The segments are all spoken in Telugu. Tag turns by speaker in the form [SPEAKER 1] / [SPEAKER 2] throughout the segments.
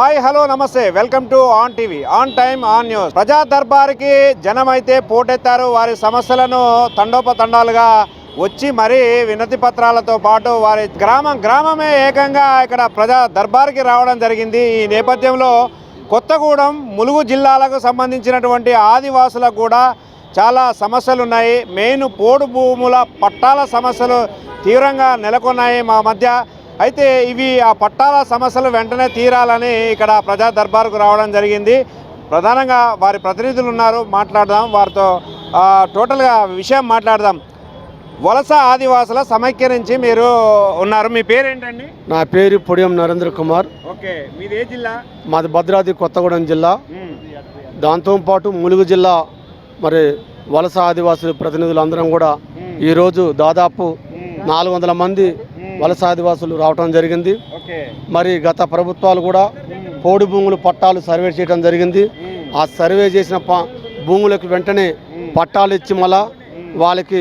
[SPEAKER 1] హాయ్ హలో నమస్తే. Welcome to on TV on time on news. ప్రజా దర్బార్కి జనం అయితే పోటెత్తారు. వారి సమస్యలను తండోపతండాలుగా వచ్చి మరీ వినతి పత్రాలతో పాటు వారి గ్రామం గ్రామమే ఏకంగా ఇక్కడ ప్రజా దర్బార్కి రావడం జరిగింది. ఈ నేపథ్యంలో కొత్తగూడెం ములుగు జిల్లాలకు సంబంధించినటువంటి ఆదివాసులకు కూడా చాలా సమస్యలు ఉన్నాయి మెయిన్ పోడు భూముల పట్టాల సమస్యలు తీవ్రంగా నెలకొన్నాయి. మా మధ్య అయితే ఇవి ఆ పట్టాల సమస్యలు వెంటనే తీరాలని ఇక్కడ ప్రజా దర్బార్కు రావడం జరిగింది. ప్రధానంగా వారి ప్రతినిధులు ఉన్నారు మాట్లాడదాం. వారితో టోటల్గా విషయం మాట్లాడదాం. వలస ఆదివాసుల సమైక్య నుంచి మీరు ఉన్నారు. మీ పేరేంటండి?
[SPEAKER 2] నా పేరు పొడియం నరేంద్ర కుమార్.
[SPEAKER 1] ఓకే మీది ఏ జిల్లా?
[SPEAKER 2] మాది భద్రాద్రి కొత్తగూడెం జిల్లా.
[SPEAKER 1] ఉమ్,
[SPEAKER 2] దాంతోపాటు ములుగు జిల్లా మరి వలస ఆదివాసుల ప్రతినిధులు అందరం కూడా ఈరోజు దాదాపు నాలుగు వందల మంది వలస ఆదివాసులు రావటం జరిగింది. మరి గత ప్రభుత్వాలు కూడా పోడు భూములు పట్టాలు సర్వే చేయడం జరిగింది. ఆ సర్వే చేసిన భూములకు వెంటనే పట్టాలు ఇచ్చి మళ్ళా వాళ్ళకి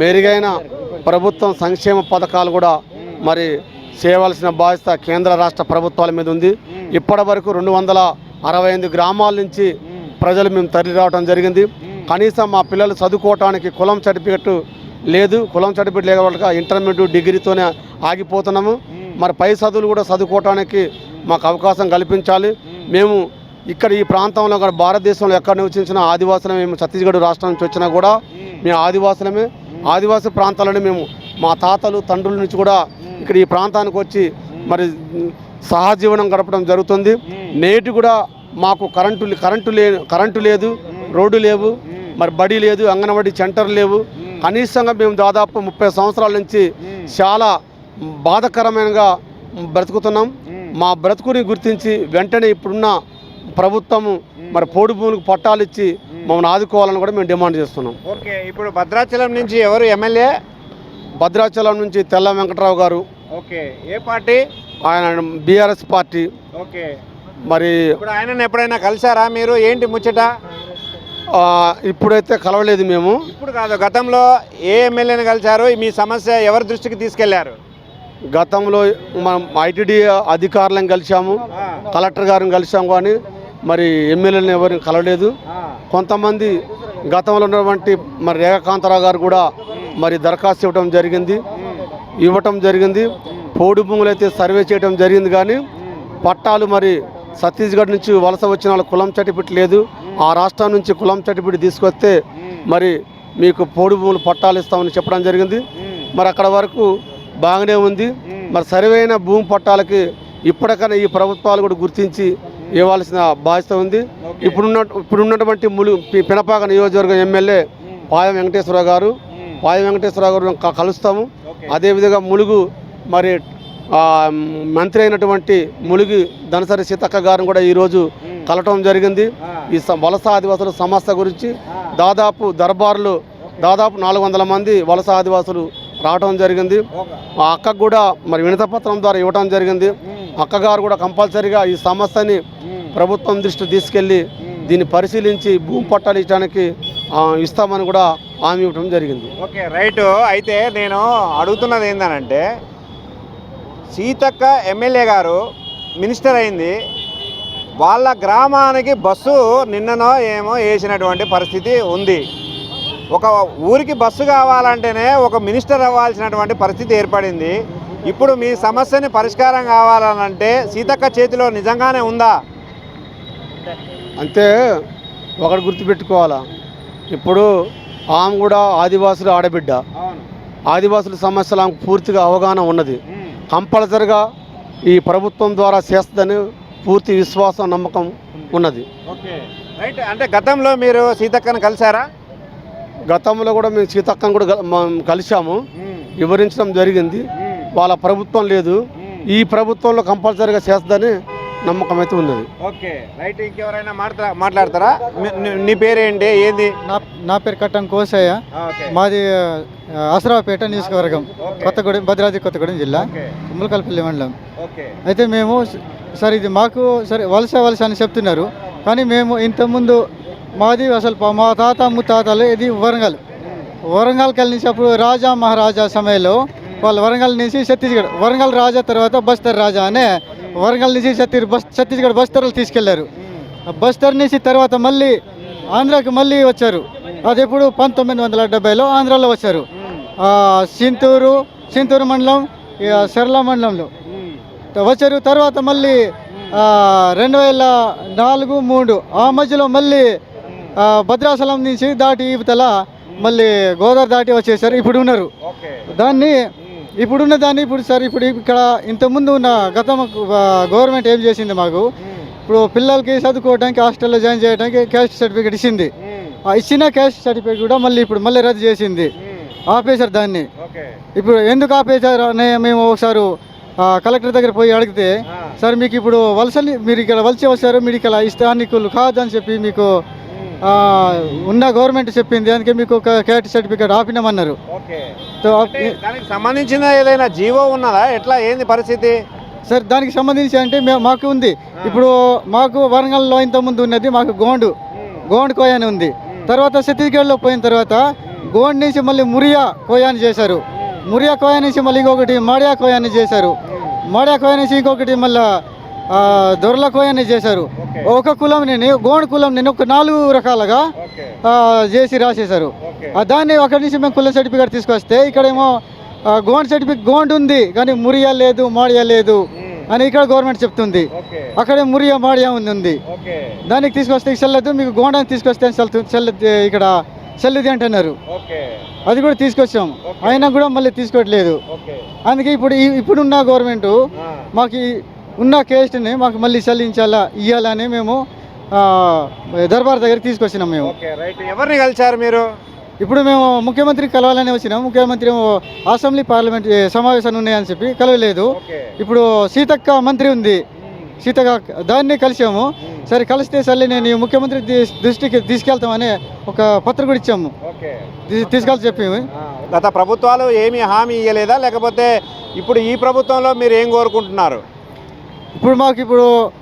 [SPEAKER 2] మెరుగైన ప్రభుత్వం సంక్షేమ పథకాలు కూడా మరి చేయవలసిన బాధ్యత కేంద్ర రాష్ట్ర ప్రభుత్వాల మీద ఉంది. ఇప్పటి వరకు రెండు వందల అరవై ఎనిమిది గ్రామాల నుంచి ప్రజలు మేము తరలి రావడం జరిగింది. కనీసం మా పిల్లలు చదువుకోవటానికి కులం సర్టిఫికెట్ లేదు కులం సర్టిఫికేట్ లేక ఇంటర్మీడియట్ డిగ్రీతోనే ఆగిపోతున్నాము. మరి పై చదువులు కూడా చదువుకోవటానికి మాకు అవకాశం కల్పించాలి. మేము ఇక్కడ ఈ ప్రాంతంలో కూడా భారతదేశంలో ఎక్కడ నివసించిన ఆదివాసులు మేము ఛత్తీస్గఢ్ రాష్ట్రం నుంచి వచ్చినా కూడా మేము ఆదివాసులమే. ఆదివాసీ ప్రాంతాలను మేము మా తాతలు తండ్రుల నుంచి కూడా ఇక్కడ ఈ ప్రాంతానికి వచ్చి మరి సహజీవనం గడపడం జరుగుతుంది. నేటి కూడా మాకు కరెంటు కరెంటు లే కరెంటు లేదు రోడ్డు లేవు మరి బడి లేదు అంగన్వాడీ సెంటర్ లేవు. కనీసంగా మేము దాదాపు ముప్పై సంవత్సరాల నుంచి చాలా బాధకరమైనగా బ్రతుకుతున్నాం. మా బ్రతుకుని గుర్తించి వెంటనే ఇప్పుడున్న ప్రభుత్వము మరి పోడు భూములకు పట్టాలు ఇచ్చి మమ్మల్ని ఆదుకోవాలని కూడా మేము డిమాండ్ చేస్తున్నాం.
[SPEAKER 1] ఓకే ఇప్పుడు భద్రాచలం నుంచి ఎవరు ఎమ్మెల్యే?
[SPEAKER 2] భద్రాచలం నుంచి తెల్ల వెంకటరావు గారు
[SPEAKER 1] ఓకే ఏ పార్టీ?
[SPEAKER 2] ఆయన బీఆర్ఎస్ పార్టీ.
[SPEAKER 1] ఓకే.
[SPEAKER 2] మరి
[SPEAKER 1] ఇప్పుడు ఆయనను ఎప్పుడైనా కలిసారా మీరు? ఏంటి ముచ్చట?
[SPEAKER 2] ఇప్పుడైతే కలవలేదు మేము.
[SPEAKER 1] ఇప్పుడు కాదు గతంలో ఏ ఎమ్మెల్యేని కలిశారు? మీ సమస్య ఎవరి దృష్టికి తీసుకెళ్ళారు?
[SPEAKER 2] గతంలో మనం ఐటీడీ అధికారులను కలిసాము కలెక్టర్ గారిని కలిసాము కానీ మరి ఎమ్మెల్యేలను ఎవరిని కలవలేదు. కొంతమంది గతంలో ఉన్నటువంటి మరి రేఖాకాంతరావు గారు కూడా మరి దరఖాస్తు ఇవ్వడం జరిగింది. ఇవ్వటం జరిగింది. పోడు భూములు అయితే సర్వే చేయడం జరిగింది కానీ పట్టాలు మరి ఛత్తీస్గఢ్ నుంచి వలస వచ్చిన వాళ్ళ కులం సర్టిఫికెట్ లేదు. ఆ రాష్ట్రం నుంచి కులం సర్టిఫికెట్ తీసుకొస్తే మరి మీకు పోడు భూములు పట్టాలు ఇస్తామని చెప్పడం జరిగింది. మరి అక్కడ వరకు బాగానే ఉంది. మరి సరివైన భూమి పట్టాలకి ఇప్పటికైనా ఈ ప్రభుత్వాలు కూడా గుర్తించి ఇవ్వాల్సిన బాధ్యత ఉంది. ఇప్పుడున్న ఇప్పుడున్నటువంటి ములు పినపాక నియోజకవర్గం ఎమ్మెల్యే పాయం వెంకటేశ్వరరావు గారు పాయం వెంకటేశ్వరరావు గారు కలుస్తాము. అదేవిధంగా ములుగు మరి మంత్రి అయినటువంటి ములుగు ధనసరి సీతక్క గారిని కూడా ఈరోజు కలవటం జరిగింది. ఈ స- వలస ఆదివాసుల సమస్య గురించి దాదాపు దర్బార్లు దాదాపు నాలుగు వందల మంది వలస ఆదివాసులు రావటం జరిగింది. ఆ అక్కకు కూడా మరి వినతపత్రం ద్వారా ఇవ్వటం జరిగింది. అక్కగారు కూడా కంపల్సరీగా ఈ సమస్యని ప్రభుత్వం దృష్టి తీసుకెళ్ళి దీన్ని పరిశీలించి భూమి పట్టాలు ఇచ్చడానికి ఆ, ఇస్తామని కూడా హామీ ఇవ్వటం జరిగింది.
[SPEAKER 1] Okay right. అయితే నేను అడుగుతున్నది ఏంటనంటే సీతక్క ఎమ్మెల్యే గారు మినిస్టర్ అయింది. వాళ్ళ గ్రామానికి బస్సు నిన్ననో ఏమో వేసినటువంటి పరిస్థితి ఉంది. ఒక ఊరికి బస్సు కావాలంటేనే ఒక మినిస్టర్ అవ్వాల్సినటువంటి పరిస్థితి ఏర్పడింది. ఇప్పుడు మీ సమస్యని పరిష్కారం కావాలనంటే సీతక్క చేతిలో నిజంగానే ఉందా?
[SPEAKER 2] అంతే ఒకటి గుర్తుపెట్టుకోవాలా? ఇప్పుడు ఆమె కూడా ఆదివాసుల ఆడబిడ్డ. ఆదివాసుల సమస్యలు ఆమెకు పూర్తిగా అవగాహన ఉన్నది. కంపల్సరిగా ఈ ప్రభుత్వం ద్వారా చేస్తుందని పూర్తి విశ్వాసం నమ్మకం ఉన్నది.
[SPEAKER 1] ఓకే. రైట్. అంటే గతంలో మీరు సీతక్కను కలిసారా
[SPEAKER 2] గతంలో కూడా మేము సీతక్కను కూడా కలిశాము. వివరించడం జరిగింది. వాళ్ళ ప్రభుత్వం లేదు. ఈ ప్రభుత్వంలో కంపల్సరీగా చేస్తుందని నమ్మకం అయితే ఉన్నది.
[SPEAKER 1] ఓకే. రైట్. ఇంకెవరైనా మాట్లా మాట్లాడతారా? నీ- పేరేంటి? ఏంది?
[SPEAKER 3] నా నా పేరు కట్టం కోసయ్య.
[SPEAKER 1] ఓకే.
[SPEAKER 3] మాది ఆ, ఆసరావుపేట నియోజకవర్గం. కొత్తగూడెం భద్రాద్రి కొత్తగూడెం జిల్లా.
[SPEAKER 1] ఓకే.
[SPEAKER 3] ములకల్పల్లి మండలం.
[SPEAKER 1] ఓకే.
[SPEAKER 3] అయితే మేము సార్ ఇది మాకు సరే వలస వలస అని చెప్తున్నారు. కానీ మేము ఇంతకుముందు మాది అసలు మా తాత ముత్తాతలు ఇది వరంగల్. వరంగల్కి కలిసినప్పుడు రాజా మహారాజా సమయంలో వాళ్ళు వరంగల్ నుంచి ఛత్తీస్గఢ్ వరంగల్ రాజా తర్వాత బస్తర్ రాజా అనే వరంగల్ నుంచి ఛత్తీర్ బస్ ఛత్తీస్గఢ్ బస్తర్లు తీసుకెళ్ళారు. బస్తర్ నుంచి తర్వాత మళ్ళీ ఆంధ్రాకి మళ్ళీ వచ్చారు. అది ఎప్పుడు పంతొమ్మిది వందల డెబ్బైలో ఆంధ్రాలో వచ్చారు. సింతూరు సింతూరు మండలం ఇక సరళ మండలంలో. వచ్చారు. తర్వాత మళ్ళీ రెండు వేల నాలుగు మూడు. ఆ మధ్యలో మళ్ళీ భద్రాచలం నుంచి దాటి ఇవతల మళ్ళీ గోదావరి దాటి వచ్చేసారు. ఇప్పుడు ఉన్నారు. దాన్ని ఇప్పుడున్న దాన్ని ఇప్పుడు సార్ ఇప్పుడు ఇక్కడ ఇంతకుముందు ఉన్న గతం గవర్నమెంట్ ఏం చేసింది మాకు? ఇప్పుడు పిల్లలకి చదువుకోవడానికి హాస్టల్లో జాయిన్ చేయడానికి క్యాస్ట్ సర్టిఫికేట్ ఇచ్చింది. ఆ ఇచ్చిన క్యాస్ట్ సర్టిఫికేట్ కూడా మళ్ళీ ఇప్పుడు మళ్ళీ రద్దు చేసింది. ఆపేశారు దాన్ని. ఇప్పుడు ఎందుకు ఆపేశారు అని మేము ఒకసారి కలెక్టర్ దగ్గర పోయి అడిగితే సార్ మీకు ఇప్పుడు వలసని మీరు ఇక్కడ వలస వచ్చారు మీరు ఇక్కడ స్థానికులు కాదని చెప్పి మీకు ఉన్న గవర్నమెంట్ చెప్పింది అందుకే మీకు ఒక క్యాస్ట్ సర్టిఫికేట్ ఆపినామన్నారు.
[SPEAKER 1] దానికి సంబంధించిన ఏదైనా జీవో ఉన్నదా? ఎట్లా? ఏంది పరిస్థితి?
[SPEAKER 3] సార్ దానికి సంబంధించి అంటే మేము మాకు ఉంది. ఇప్పుడు మాకు వరంగల్లో ఇంతకుముందు ఉన్నది మాకు గోండు. గోండ్ కోయ అని ఉంది. తర్వాత ఛత్తీస్గఢ్లో పోయిన తర్వాత గోండ్ నుంచి మళ్ళీ మురియా కోయ అని చేశారు. మురియా కోయ నుంచి మళ్ళీ ఇంకొకటి మాడియా కోయ అని చేశారు. మాడియా కోయ నుంచి ఇంకొకటి మళ్ళీ దొరల కోయ అని చేశారు ఒక కులం నేను గోండ్ కులం నేను ఒక నాలుగు రకాలుగా చేసి రాసేశారు. దాన్ని అక్కడి నుంచి మేము కులం సర్టిఫికేట్ తీసుకొస్తే ఇక్కడేమో గోండ్ సర్టిఫికేట్ గోండ్ ఉంది కానీ మురియా లేదు మాడియా లేదు అని ఇక్కడ గవర్నమెంట్ చెప్తుంది. అక్కడే మురియా మాడియా ఉంది. దానికి తీసుకొస్తే చెల్లదు మీకు గోండాన్ని తీసుకొస్తే చెల్లు చెల్లుది ఇక్కడ చెల్లుది అంటున్నారు. అది కూడా తీసుకొచ్చాం. అయినా కూడా మళ్ళీ తీసుకోవట్లేదు. అందుకే ఇప్పుడు ఇప్పుడున్న గవర్నమెంట్ మాకు ఉన్న కేసుని మాకు మళ్ళీ చెల్లించాలా ఇవ్వాలని మేము దర్బార్ దగ్గర తీసుకొచ్చినాం మేము.
[SPEAKER 1] ఎవరిని కలిశారు మీరు?
[SPEAKER 3] ఇప్పుడు మేము ముఖ్యమంత్రి కలవాలని వచ్చినాం. ముఖ్యమంత్రి అసెంబ్లీ పార్లమెంట్ సమావేశాలు ఉన్నాయని చెప్పి కలవలేదు. ఇప్పుడు సీతక్క మంత్రి ఉంది. సీతక్క దాన్ని కలిసాము సరే కలిస్తే సరే నేను ముఖ్యమంత్రి దృష్టికి తీసుకెళ్తామని ఒక పత్ర కూడా ఇచ్చాము.
[SPEAKER 1] ఓకే.
[SPEAKER 3] తీ- తీసుకెళ్ళి చెప్పి
[SPEAKER 1] గత ప్రభుత్వాలు ఏమీ హామీ ఇవ్వలేదా లేకపోతే ఇప్పుడు ఈ ప్రభుత్వంలో మీరు ఏం కోరుకుంటున్నారు?
[SPEAKER 3] ఇప్పుడు మాకు ఇప్పుడు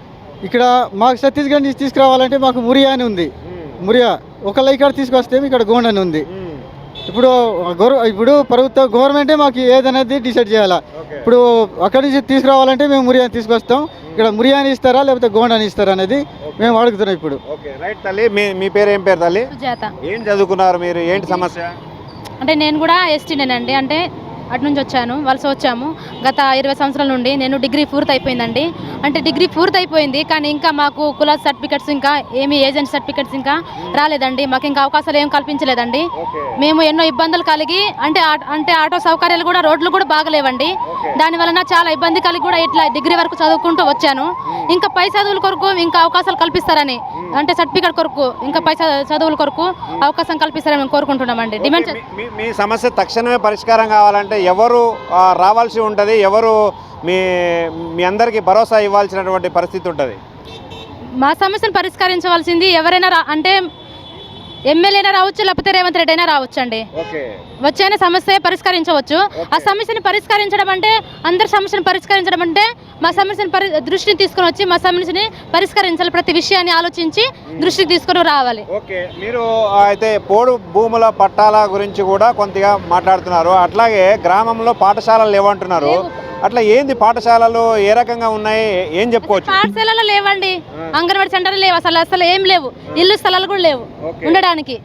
[SPEAKER 3] ఇక్కడ మాకు ఛత్తీస్గఢ్ నుంచి తీసుకురావాలంటే మాకు మురియా అని ఉంది. మురియా ఒక ఇక్కడ తీసుకొస్తే ఇక్కడ గోండ్ అని ఉంది. ఇప్పుడు ఇప్పుడు ప్రభుత్వ గవర్నమెంటే మాకు ఏదనేది డిసైడ్ చేయాలా. ఇప్పుడు అక్కడి నుంచి తీసుకురావాలంటే మేము మురియాని తీసుకొస్తాం. ఇక్కడ మురియాని ఇస్తారా లేకపోతే గోండాని ఇస్తారా అనేది మేము అడుగుతున్నాం ఇప్పుడు.
[SPEAKER 1] ఓకే రైట్ తల్లి మీ మీ పేరు ఏం పేరు తల్లి?
[SPEAKER 4] సుజాత.
[SPEAKER 1] ఏం చదువుకున్నారు మీరు? ఏంటి సమస్య?
[SPEAKER 4] అంటే నేను కూడా ఎస్టీనేనండి అంటే అటు నుంచి వచ్చాను వలస వచ్చాము. గత ఇరవై సంవత్సరాల నుండి నేను డిగ్రీ పూర్తి అయిపోయిందండి అంటే డిగ్రీ పూర్తి అయిపోయింది కానీ ఇంకా మాకు కుల సర్టిఫికెట్స్ ఇంకా ఏమి ఏజెంట్ సర్టిఫికెట్స్ ఇంకా రాలేదండి. మాకు ఇంకా అవకాశాలు ఏం కల్పించలేదండి. మేము ఎన్నో ఇబ్బందులు కలిగి అంటే అంటే ఆటో సౌకర్యాలు కూడా రోడ్లు కూడా బాగలేవండి. దాని వలన చాలా ఇబ్బంది కలిగి కూడా ఇట్లా డిగ్రీ వరకు చదువుకుంటూ వచ్చాను. ఇంకా పై చదువుల కొరకు ఇంకా అవకాశాలు కల్పిస్తారని అంటే సర్టిఫికేట్ కొరకు ఇంకా పై చదువుల కొరకు అవకాశం కల్పిస్తారని మేము కోరుకుంటున్నామండి. డిమాండ్
[SPEAKER 1] మీ సమస్య తక్షణమే పరిష్కారం కావాలంటే ఎవరు రావాల్సి ఉంటుంది ఎవరు మీ మీ అందరికీ భరోసా ఇవ్వాల్సినటువంటి పరిస్థితి ఉంటుంది.
[SPEAKER 4] మా సమస్యను పరిష్కరించవలసింది ఎవరైనా రా అంటే ఎమ్మెల్యేనా రావచ్చు లేకపోతే రేవంత్ రెడ్డి అయినా రావచ్చు అండి
[SPEAKER 1] ఓకే.
[SPEAKER 4] వచ్చైన సమస్య పరిష్కరించవచ్చు. ఆ సమస్యని పరిష్కరించడం అంటే అందరి సమస్యను పరిష్కరించడం అంటే మా సమస్యను దృష్టిని తీసుకొని వచ్చి మా సమస్యని పరిష్కరించాలి ప్రతి విషయాన్ని ఆలోచించి దృష్టికి తీసుకొని రావాలి.
[SPEAKER 1] ఓకే. మీరు అయితే పోడు భూముల పట్టాల గురించి కూడా కొద్దిగా మాట్లాడుతున్నారు. అట్లాగే గ్రామంలో పాఠశాలలు లేవంటున్నారు. అట్లా ఏంది పాఠశాలలు ఏ రకంగా ఉన్నాయి? ఏం చెప్పుకోవచ్చు?
[SPEAKER 4] పాఠశాలలో లేవండి. అంగన్వాడీ సెంటర్లు లేవు. అసలు అసలు ఏం లేవు. ఇల్లు స్థలాలు కూడా లేవు. ఉండడానికి.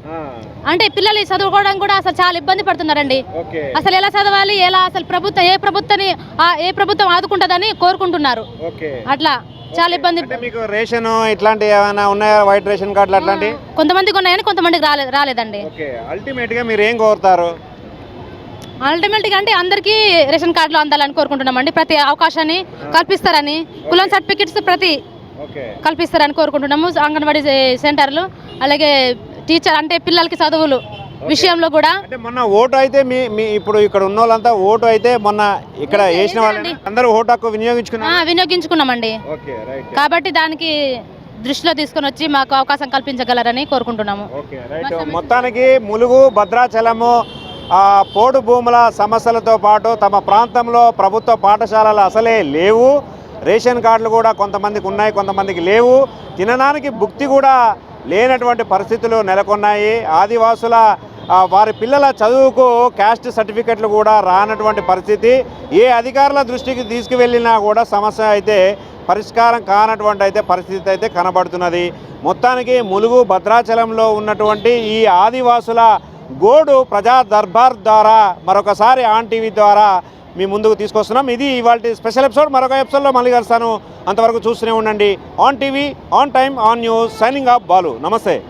[SPEAKER 4] అంటే పిల్లలు చదువుకోవడానికి కూడా అసలు చాలా ఇబ్బంది పడుతున్నారండి. అసలు ఎలా చదవాలి? ఎలా అసలు ప్రభుత్వం ఏ ప్రభుత్వాన్ని ఆ- ఏ ప్రభుత్వం ఆదుకుంటుందని కోరుకుంటున్నారు. అట్లా చాలా ఇబ్బంది
[SPEAKER 1] మీకు రేషన్ ఇట్లాంటి ఏమైనా ఉన్నాయా? వైట్ రేషన్ కార్డులు అట్లాంటి
[SPEAKER 4] కొంతమందికి ఉన్నాయని కొంతమందికి రాలేదు రాలేదండి.
[SPEAKER 1] అల్టిమేట్గా మీరు ఏం కోరుతారు?
[SPEAKER 4] అల్టిమేట్గా అంటే అందరికీ రేషన్ కార్డులు అందాలని కోరుకుంటున్నామండి. ప్రతి అవకాశాన్ని కల్పిస్తారని కులం సర్టిఫికెట్స్ ప్రతి కల్పిస్తారని కోరుకుంటున్నాము. అంగన్వాడీ సెంటర్లు అలాగే టీచర్ అంటే పిల్లలకి చదువులు విషయంలో కూడా
[SPEAKER 1] అంటే మొన్న ఓటు అయితే మీ మీ ఇప్పుడు ఇక్కడ ఉన్న వాళ్ళంతా ఓటు అయితే మొన్న ఇక్కడ వేసిన వాళ్ళని అందరూ ఓటు హక్కు వినియోగించుకున్నారు?
[SPEAKER 4] వినియోగించుకున్నామండి. కాబట్టి దానికి దృష్టిలో తీసుకొని వచ్చి మాకు అవకాశం కల్పించగలరని కోరుకుంటున్నాము.
[SPEAKER 1] మొత్తానికి ములుగు భద్రాచలము పోడు భూముల సమస్యలతో పాటు తమ ప్రాంతంలో ప్రభుత్వ పాఠశాలలు అసలే లేవు. రేషన్ కార్డులు కూడా కొంతమందికి ఉన్నాయి కొంతమందికి లేవు. తినడానికి భుక్తి కూడా లేనటువంటి పరిస్థితులు నెలకొన్నాయి. ఆదివాసుల వారి పిల్లల చదువుకు క్యాస్ట్ సర్టిఫికెట్లు కూడా రానటువంటి పరిస్థితి. ఏ అధికారుల దృష్టికి తీసుకువెళ్ళినా కూడా సమస్య అయితే పరిష్కారం కానటువంటి అయితే పరిస్థితి అయితే కనబడుతున్నది. మొత్తానికి ములుగు భద్రాచలంలో ఉన్నటువంటి ఈ ఆదివాసుల గోడు ప్రజా దర్బార్ ద్వారా మరొకసారి ఆన్ టీవీ ద్వారా మీ ముందుకు తీసుకొస్తున్నాం. ఇది ఇవాళ స్పెషల్ ఎపిసోడ్. మరొక ఎపిసోడ్లో మళ్ళీ కలుస్తాను. అంతవరకు చూస్తూనే ఉండండి. On TV on time on news. Signing off Balu. నమస్తే.